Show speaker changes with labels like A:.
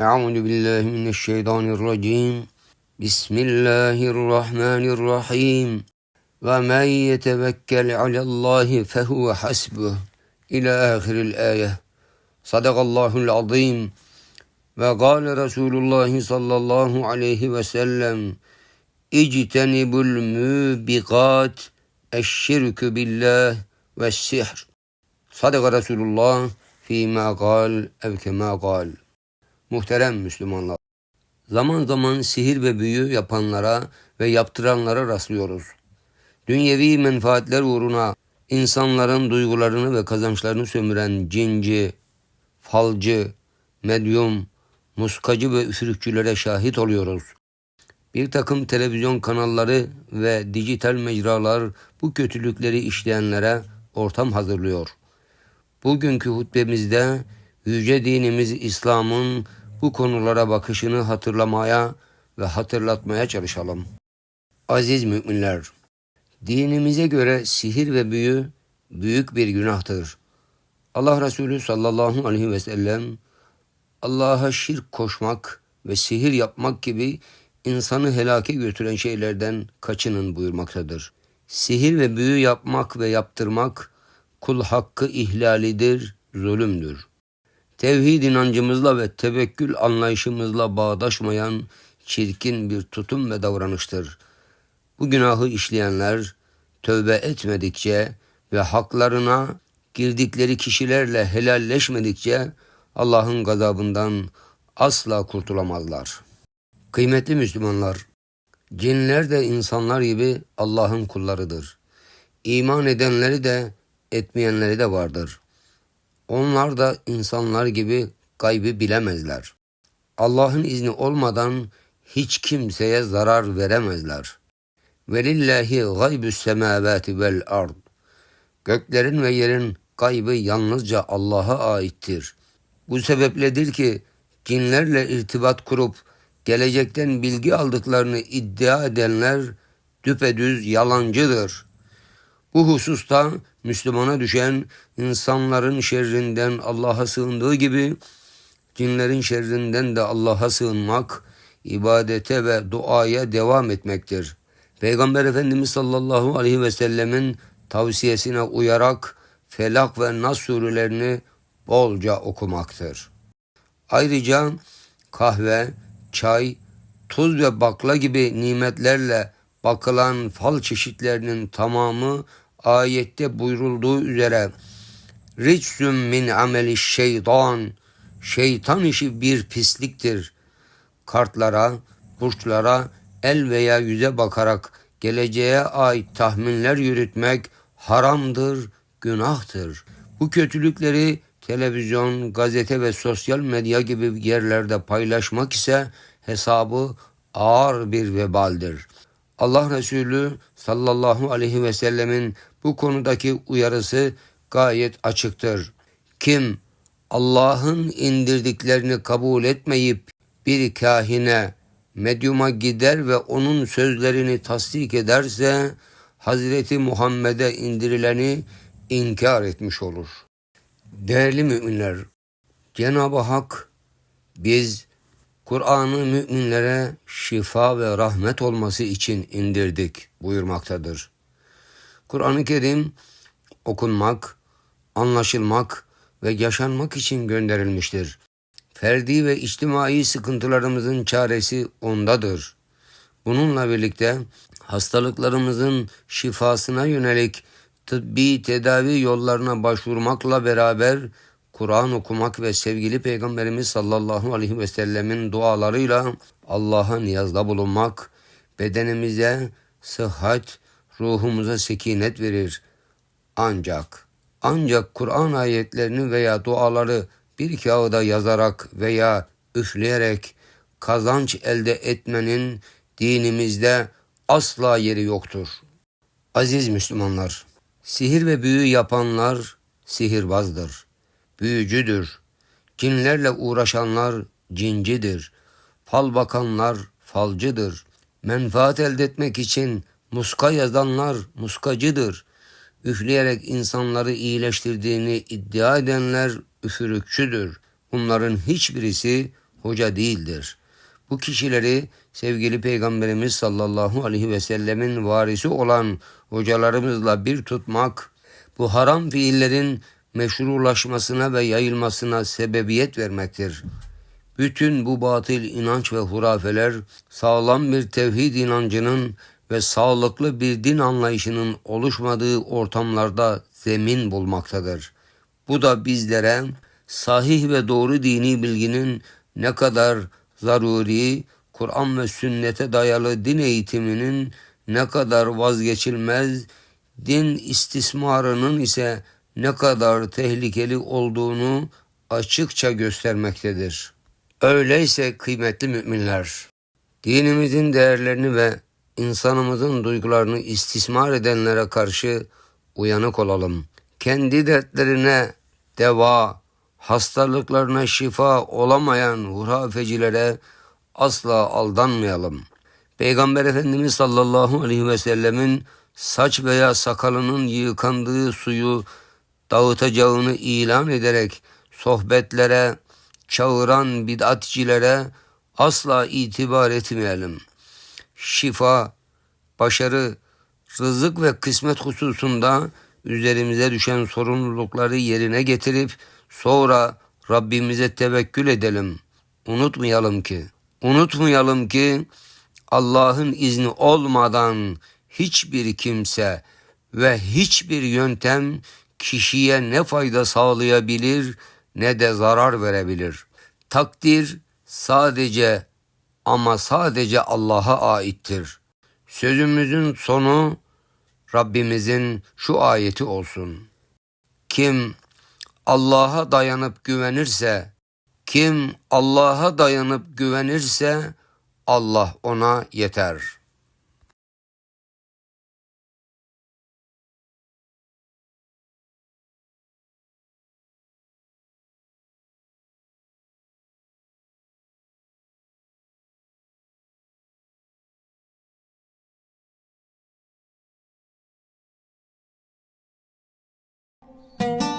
A: أعوذ بالله من الشيطان الرجيم. بسم الله الرحمن الرحيم. ومن يتوكل على الله فهو حسبه. إلى آخر الآية. صدق الله العظيم. وقال رسول الله صلى الله عليه وسلم اجتنبوا الموبقات الشرك بالله والسحر. صدق رسول الله فيما قال أو كما قال. Muhterem Müslümanlar. Zaman zaman sihir ve büyü yapanlara ve yaptıranlara rastlıyoruz. Dünyevi menfaatler uğruna insanların duygularını ve kazançlarını sömüren cinci, falcı, medyum, muskacı ve üfürükçülere şahit oluyoruz. Bir takım televizyon kanalları ve dijital mecralar bu kötülükleri işleyenlere ortam hazırlıyor. Bugünkü hutbemizde yüce dinimiz İslam'ın bu konulara bakışını hatırlamaya ve hatırlatmaya çalışalım. Aziz müminler, dinimize göre sihir ve büyü büyük bir günahtır. Allah Resulü sallallahu aleyhi ve sellem Allah'a şirk koşmak ve sihir yapmak gibi insanı helake götüren şeylerden kaçının buyurmaktadır. Sihir ve büyü yapmak ve yaptırmak kul hakkı ihlalidir, zulümdür. Tevhid inancımızla ve tevekkül anlayışımızla bağdaşmayan çirkin bir tutum ve davranıştır. Bu günahı işleyenler tövbe etmedikçe ve haklarına girdikleri kişilerle helalleşmedikçe Allah'ın gazabından asla kurtulamazlar. Kıymetli Müslümanlar, cinler de insanlar gibi Allah'ın kullarıdır. İman edenleri de etmeyenleri de vardır. Onlar da insanlar gibi gaybı bilemezler. Allah'ın izni olmadan hiç kimseye zarar veremezler. Velillahi gaybü's semavati vel ard. Göklerin ve yerin gaybı yalnızca Allah'a aittir. Bu sebepledir ki cinlerle irtibat kurup gelecekten bilgi aldıklarını iddia edenler düpedüz yalancıdır. Bu hususta Müslümana düşen insanların şerrinden Allah'a sığındığı gibi cinlerin şerrinden de Allah'a sığınmak, ibadete ve duaya devam etmektir. Peygamber Efendimiz sallallahu aleyhi ve sellemin tavsiyesine uyarak Felak ve Nas surelerini bolca okumaktır. Ayrıca kahve, çay, tuz ve bakla gibi nimetlerle bakılan fal çeşitlerinin tamamı ayette buyurulduğu üzere Ricsüm min ameli şeytan şeytan işi bir pisliktir. Kartlara, burçlara, el veya yüze bakarak geleceğe ait tahminler yürütmek haramdır, günahtır. Bu kötülükleri televizyon, gazete ve sosyal medya gibi yerlerde paylaşmak ise hesabı ağır bir vebaldir. Allah Resulü sallallahu aleyhi ve sellemin bu konudaki uyarısı gayet açıktır. Kim Allah'ın indirdiklerini kabul etmeyip bir kahine, medyuma gider ve onun sözlerini tasdik ederse Hazreti Muhammed'e indirileni inkar etmiş olur. Değerli müminler, Cenab-ı Hak biz Kur'an'ı müminlere şifa ve rahmet olması için indirdik buyurmaktadır. Kur'an-ı Kerim okunmak, anlaşılmak ve yaşanmak için gönderilmiştir. Ferdi ve içtimai sıkıntılarımızın çaresi ondadır. Bununla birlikte hastalıklarımızın şifasına yönelik tıbbi tedavi yollarına başvurmakla beraber Kur'an okumak ve sevgili Peygamberimiz sallallahu aleyhi ve sellemin dualarıyla Allah'a niyazda bulunmak bedenimize sıhhat, ruhumuza sekinet verir. Ancak ancak Kur'an ayetlerini veya duaları bir kağıda yazarak veya üfleyerek kazanç elde etmenin dinimizde asla yeri yoktur. Aziz Müslümanlar, sihir ve büyü yapanlar sihirbazdır, büyücüdür. Cinlerle uğraşanlar cincidir. Fal bakanlar falcıdır. Menfaat elde etmek için muska yazanlar muskacıdır. Üfleyerek insanları iyileştirdiğini iddia edenler üfürükçüdür. Bunların hiçbirisi hoca değildir. Bu kişileri sevgili Peygamberimiz sallallahu aleyhi ve sellemin varisi olan hocalarımızla bir tutmak, bu haram fiillerin meşrulaşmasına ve yayılmasına sebebiyet vermektir. Bütün bu batıl inanç ve hurafeler sağlam bir tevhid inancının ve sağlıklı bir din anlayışının oluşmadığı ortamlarda zemin bulmaktadır. Bu da bizlere sahih ve doğru dini bilginin ne kadar zaruri, Kur'an ve sünnete dayalı din eğitiminin ne kadar vazgeçilmez, din istismarının ise ne kadar tehlikeli olduğunu açıkça göstermektedir. Öyleyse kıymetli müminler, dinimizin değerlerini ve insanımızın duygularını istismar edenlere karşı uyanık olalım. Kendi dertlerine deva, hastalıklarına şifa olamayan hurafecilere asla aldanmayalım. Peygamber Efendimiz sallallahu aleyhi ve sellemin saç veya sakalının yıkandığı suyu dağıtacağını ilan ederek sohbetlere çağıran bid'atçilere asla itibar etmeyelim. Şifa, başarı, rızık ve kısmet hususunda üzerimize düşen sorumlulukları yerine getirip sonra Rabbimize tevekkül edelim. Unutmayalım ki, unutmayalım ki Allah'ın izni olmadan hiçbir kimse ve hiçbir yöntem kişiye ne fayda sağlayabilir ne de zarar verebilir. Takdir sadece ama sadece Allah'a aittir. Sözümüzün sonu Rabbimizin şu ayeti olsun. Kim Allah'a dayanıp güvenirse, kim Allah'a dayanıp güvenirse Allah ona yeter.
B: Música